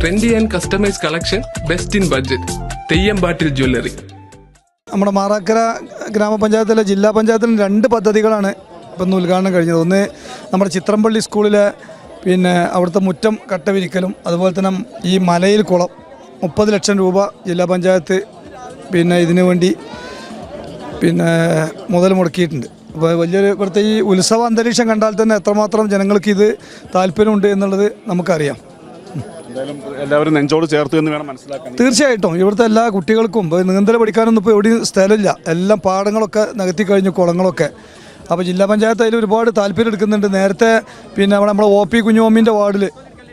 Trendy and customise collection best in budget Theyyampattil jewellery നമ്മുടെ മാറാക്കര ഗ്രാമപഞ്ചായത്തിലെ ജില്ലാ പഞ്ചായത്തിലും രണ്ട് പദ്ധതികളാണ് ഇപ്പം ഉദ്ഘാടനം കഴിഞ്ഞത്. ഒന്ന് നമ്മുടെ ചിത്രംപള്ളി സ്കൂളിലെ പിന്നെ അവിടുത്തെ മുറ്റം കട്ടവിരിക്കലും അതുപോലെ തന്നെ ഈ മലയിൽ കുളം. മുപ്പത് ലക്ഷം രൂപ ജില്ലാ പഞ്ചായത്ത് പിന്നെ ഇതിനു വേണ്ടി പിന്നെ മുതൽ മുടക്കിയിട്ടുണ്ട്. അപ്പോൾ വലിയൊരു ഇവിടുത്തെ ഈ ഉത്സവ അന്തരീക്ഷം കണ്ടാൽ തന്നെ എത്രമാത്രം ജനങ്ങൾക്ക് ഇത് താല്പര്യമുണ്ട് എന്നുള്ളത് നമുക്കറിയാം. എന്തായാലും എല്ലാവരും നെഞ്ചോട് ചേർത്ത് എന്ന് വേണം മനസ്സിലാക്കാൻ. തീർച്ചയായിട്ടും. ഇവിടുത്തെ എല്ലാ കുട്ടികൾക്കും നീന്തൽ പഠിക്കാനൊന്നും ഇപ്പോൾ എവിടെയും സ്ഥലമില്ല. എല്ലാം പാടങ്ങളൊക്കെ നികത്തി കഴിഞ്ഞു കുളങ്ങളൊക്കെ. അപ്പോൾ ജില്ലാ പഞ്ചായത്ത് അതിൽ ഒരുപാട് താല്പര്യം എടുക്കുന്നുണ്ട്. നേരത്തെ പിന്നെ അവിടെ നമ്മുടെ ഒ പി കുഞ്ഞുമമ്മിന്റെ വാർഡിൽ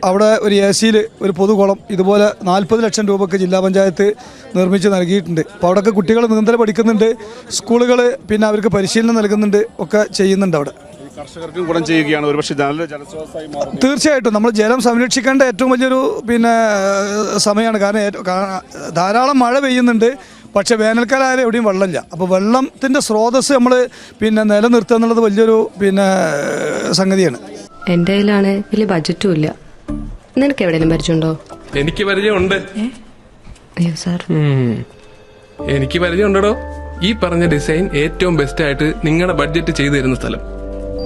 അവിടെ ഒരു എ സിയിൽ ഒരു പൊതുകുളം ഇതുപോലെ നാൽപ്പത് ലക്ഷം രൂപക്ക് ജില്ലാ പഞ്ചായത്ത് നിർമ്മിച്ച് നൽകിയിട്ടുണ്ട്. അപ്പോൾ അവിടെയൊക്കെ കുട്ടികൾ നീന്തൽ പഠിക്കുന്നുണ്ട്. സ്കൂളുകൾ പിന്നെ അവർക്ക് പരിശീലനം നൽകുന്നുണ്ട്. ഒക്കെ ചെയ്യുന്നുണ്ട് അവിടെ. കർഷകർക്കും ഗുണം ചെയ്യുകയാണ്. ഒരുപക്ഷെ നല്ല ജലസ്രോതസ്സായി മാറും തീർച്ചയായിട്ടും. നമ്മൾ ജലം സംരക്ഷിക്കേണ്ട ഏറ്റവും വലിയൊരു പിന്നെ സമയമാണ്. കാരണം ഏറ്റവും- ധാരാളം മഴ പെയ്യുന്നുണ്ട്. പക്ഷേ വേനൽക്കാലായാലും എവിടെയും വെള്ളമില്ല. അപ്പോൾ വെള്ളത്തിന്റെ സ്രോതസ് നമ്മൾ പിന്നെ നിലനിർത്തുക എന്നുള്ളത് വലിയൊരു പിന്നെ സംഗതിയാണ്. എന്റെ കയ്യിലാണ് വലിയ ബജറ്റും ഇല്ല. നിനക്ക് എവിടെയെങ്കിലും പരിചയമുണ്ടോ? എനിക്ക് പരിചയമുണ്ട്. അയ്യോ സാർ. എനിക്ക് പരിചയമുണ്ടോ ഈ പറഞ്ഞ ഡിസൈൻ ഏറ്റവും ബെസ്റ്റ് ആയിട്ട് നിങ്ങളുടെ ബഡ്ജറ്റ് ചെയ്തു തരുന്ന സ്ഥലം.